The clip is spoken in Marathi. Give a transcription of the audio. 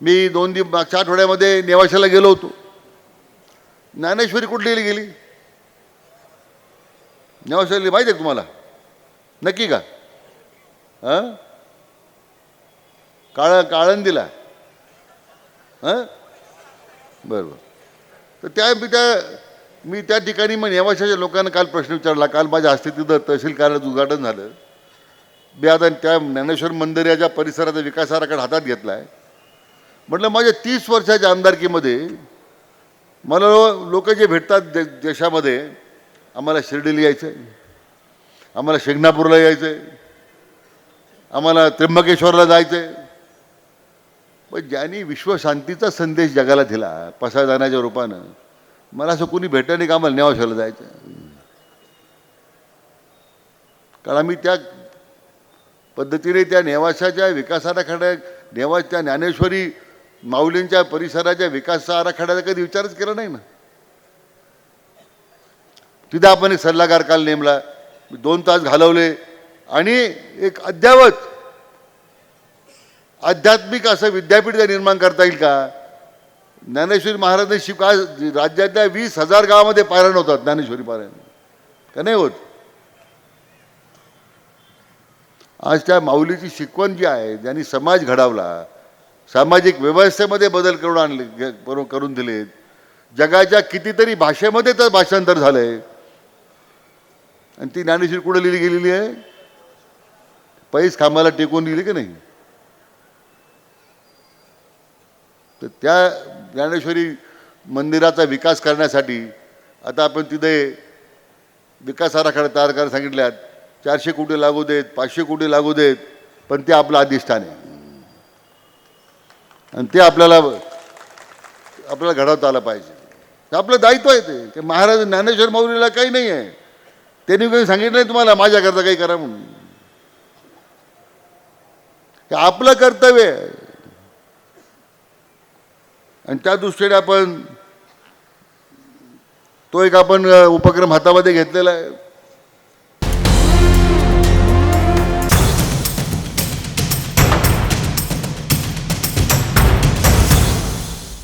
मी दोन दिवस मागच्या आठवड्यामध्ये नेवाशाला गेलो होतो. ज्ञानेश्वरी कुठली गेली? नेवाशाली माहिती आहे तुम्हाला? नक्की का? हां? काळ काळंदीला. हां? बरं बरं. तर त्या मी त्या मी त्या ठिकाणी मग नेवाशाच्या लोकांना काल प्रश्न विचारला. काल माझ्या हस्ते तिथं तहसील कार्यालयाचं उद्घाटन झालं. मी आता त्या ज्ञानेश्वर मंदिराच्या परिसराचा विकास आराखडा हातात घेतला आहे म्हटलं माझ्या तीस वर्षाच्या आमदारकीमध्ये मला लोक जे भेटतात दे देशामध्ये आम्हाला शिर्डीला यायचं आहे आम्हाला शिंगणापूरला यायचं आहे आम्हाला त्र्यंबकेश्वरला जायचं आहे पण ज्यांनी विश्वशांतीचा संदेश जगाला दिला पसायदानाच्या रूपानं मला असं कोणी भेटलं नाही का आम्हाला नेवाशाला जायचं कारण आम्ही त्या पद्धतीने त्या नेवाशाच्या विकास आराखड्या त्या ज्ञानेश्वरी माऊलींच्या परिसराच्या विकासाचा आराखड्याचा कधी विचारच केला नाही ना. तिथे आपण एक सल्लागार काल नेमला. दोन तास घालवले. आणि एक अद्यावत आध्यात्मिक असं विद्यापीठ निर्माण करता येईल का? ज्ञानेश्वरी महाराजांनी शिका राज्यातल्या वीस हजार गावामध्ये पारायण होतात ज्ञानेश्वरी पारायण का नाही होत? आज त्या माऊलीची शिकवण जी आहे ज्यांनी समाज घडवला सामाजिक व्यवस्थेमध्ये बदल करून आणले करून करून दिलेत जगाच्या कितीतरी भाषेमध्ये तर भाषांतर झालंय. आणि ती ज्ञानेश्वरी कुठं लिहिली गेलेली आहे? पैस खांबाला टेकून लिहिली की नाही? तर त्या ज्ञानेश्वरी मंदिराचा विकास करण्यासाठी आता आपण तिथे विकास आराखडा तयार करायला सांगितल्यात चारशे कोटी लागू देत पाचशे कोटी लागू देत पण ते आपलं अधिष्ठान आहे. आणि ते आपल्याला आपल्याला घडवता आलं पाहिजे. आपलं दायित्व आहे ते. महाराज ज्ञानेश्वर माऊलीला काही नाही आहे. त्यांनी काही सांगितलं नाही तुम्हाला माझ्याकरता काही करा म्हणून. हे आपलं कर्तव्य आहे. आणि त्या दृष्टीने आपण तो एक आपण उपक्रम हातामध्ये घेतलेला आहे.